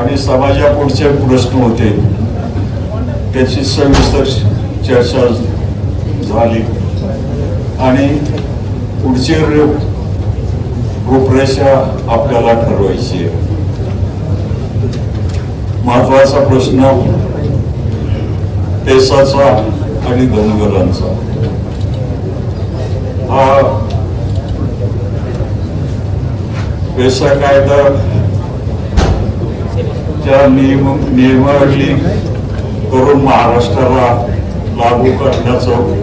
आणि समाजापुढचे प्रश्न होते त्याची सविस्तर चर्चा झाली. आणि पुढची रूपरेषा आपल्याला ठरवायची. महत्त्वाचा प्रश्न पेसाचा आणि धनगरांचा. हा पेसा कायदा त्या नियम नियमावली करून महाराष्ट्राला लागू करण्याचं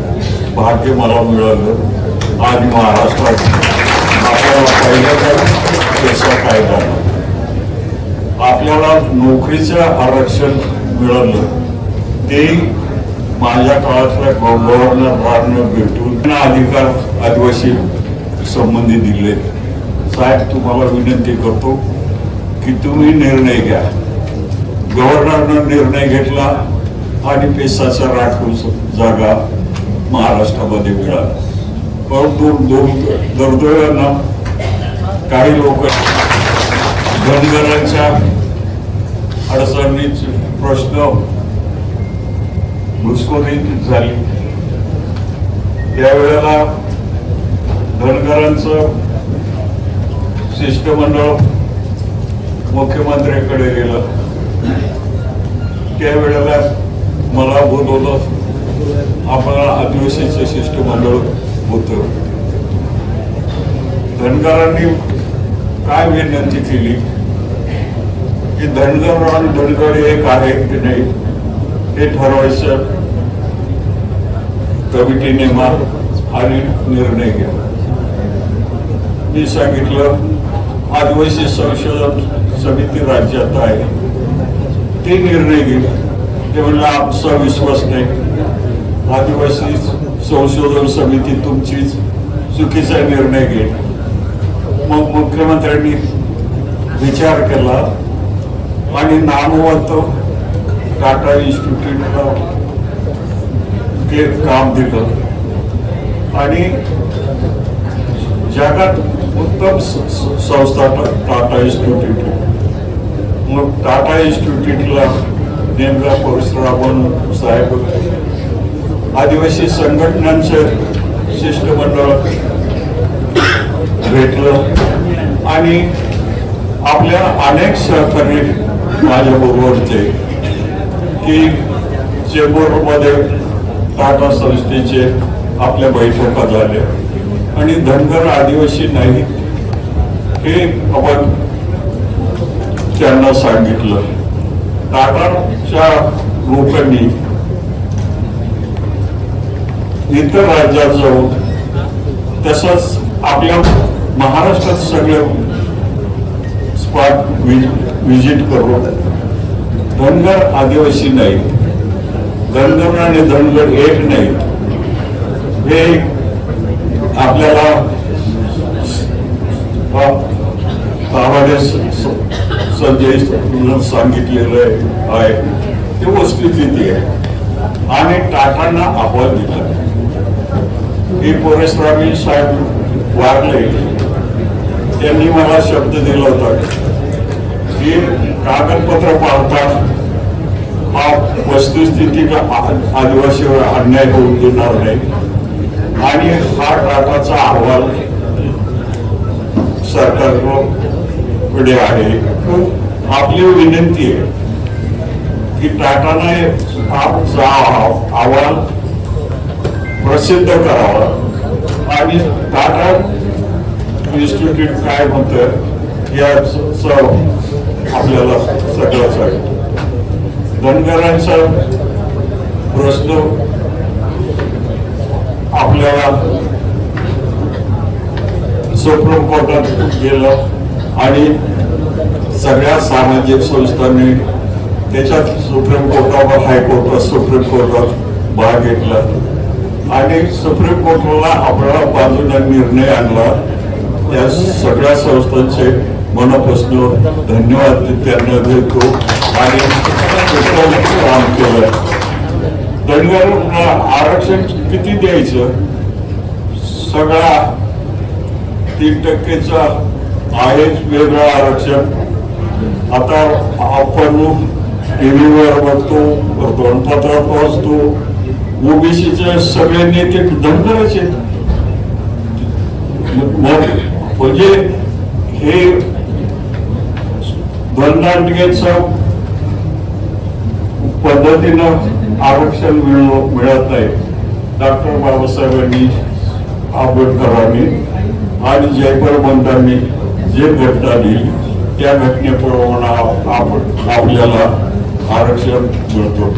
भाग्य मला मिळालं. आणि महाराष्ट्रात आपल्याला पहिल्यांदा पेसा कायदा आपल्याला नोकरीचं आरक्षण मिळालं. ते माझ्या काळातल्या गव्हर्नरांना भेटून अधिकार आदिवासी संबंधी दिले. साहेब तुम्हाला विनंती करतो की तुम्ही निर्णय घ्या. गव्हर्नरनं निर्णय घेतला आणि पेसाचा राखीव जागा महाराष्ट्रामध्ये मिळाला. परंतु दोन दुर्दैवानं काही लोक धनगरांच्या अडचणीचे प्रश्न घुसखोरीत झाली. त्यावेळेला धनगरांचं शिष्टमंडळ मुख्यमंत्र्यांकडे गेलं. त्यावेळेला मला बोलवलं आपल्याला आदिवासीचं शिष्टमंडळ होतं. धनगरांनी काय विनंती केली? की धनगर आणि धनगर एक आहे की नाही हे ठरवायचं. कमिटीने मार आणि निर्णय घ्या. मी सांगितलं आदिवासी संशोधन समिती राज्यात आहे. ते निर्णय घेतात. ते म्हणलं आमचा विश्वास नाही. आदिवासी संशोधन समिती तुमचीच चुकीचा निर्णय घेत मग मुख्यमंत्र्यांनी विचार केला आणि नामवंत टाटा इन्स्टिट्यूटला ते काम दिलं. आणि जगात उत्तम संस्था टाटा इन्स्टिट्यूट मग टाटा इन्स्टिट्यूटला नेमका परशुरामन साहेब आदिवासी संघटनांचे शिष्टमंडळ भेटलं. आणि आपल्या अनेक सहकारी माझ्याबरोबरचे की चेंबूरमध्ये टाटा संस्थेचे आपल्या बैठका झाल्या. आणि धनगर आदिवासी नाही हे आपण त्यांना सांगितलं. टाटाच्या लोकांनी इतर राज्यात जाऊन तसंच आपल्या महाराष्ट्रात सगळे स्पॉट विजिट करून धनगर आदिवासी नाही धनगर आणि धनगर एक नाही हे आपल्याला आवाड्या संजय सांगितलेलं आहे ते वस्तुस्थिती आहे. आणि टाटांना अहवाल दिला. हे पोरेसरामी साहेब वारले. त्यांनी मला शब्द दिला होता की कागदपत्र पाळतात हा वस्तुस्थिती आदिवासीवर अन्याय होऊन देणार नाही. आणि हा टाटाचा अहवाल सरकारकडे आहे. आपली विनंती आहे की टाटाने आमचा अहवाल प्रसिद्ध करावं. आणि टाटा इन्स्टिट्यूट काय म्हणतं याच आपल्याला सगळं सांगतो धनगरांचा प्रश्न आपल्याला सुप्रीम कोर्टात गेलं. आणि सगळ्या सामाजिक संस्थांनी त्याच्यात सुप्रीम कोर्टावर हायकोर्टात सुप्रीम कोर्टात भाग घेतला. आणि सुप्रीम कोर्टाला आपल्याला बाजूला निर्णय आणला. त्या सगळ्या संस्थांचे मनापासून धन्यवाद त्यांना देतो. आणि काम केलं. धनगरांना आरक्षण किती द्यायचं? सगळा तीन टक्केचा आहेच वेगळं आरक्षण. आता आपण टी व्हीवर बघतो वर्तमानपत्रात वाचतो ओबीसीचे सगळे नेते धनगरच. आहेत म्हणजे हे दंडांतकेचं पद्धतीनं आरक्षण मिळ मिळत आहे. डॉक्टर बाबासाहेबांनी आंबेडकरांनी आणि जयपर बंधांनी जे घटना देईल त्या घटनेप्रमाणे आपण आपल्याला आरक्षण मिळतो.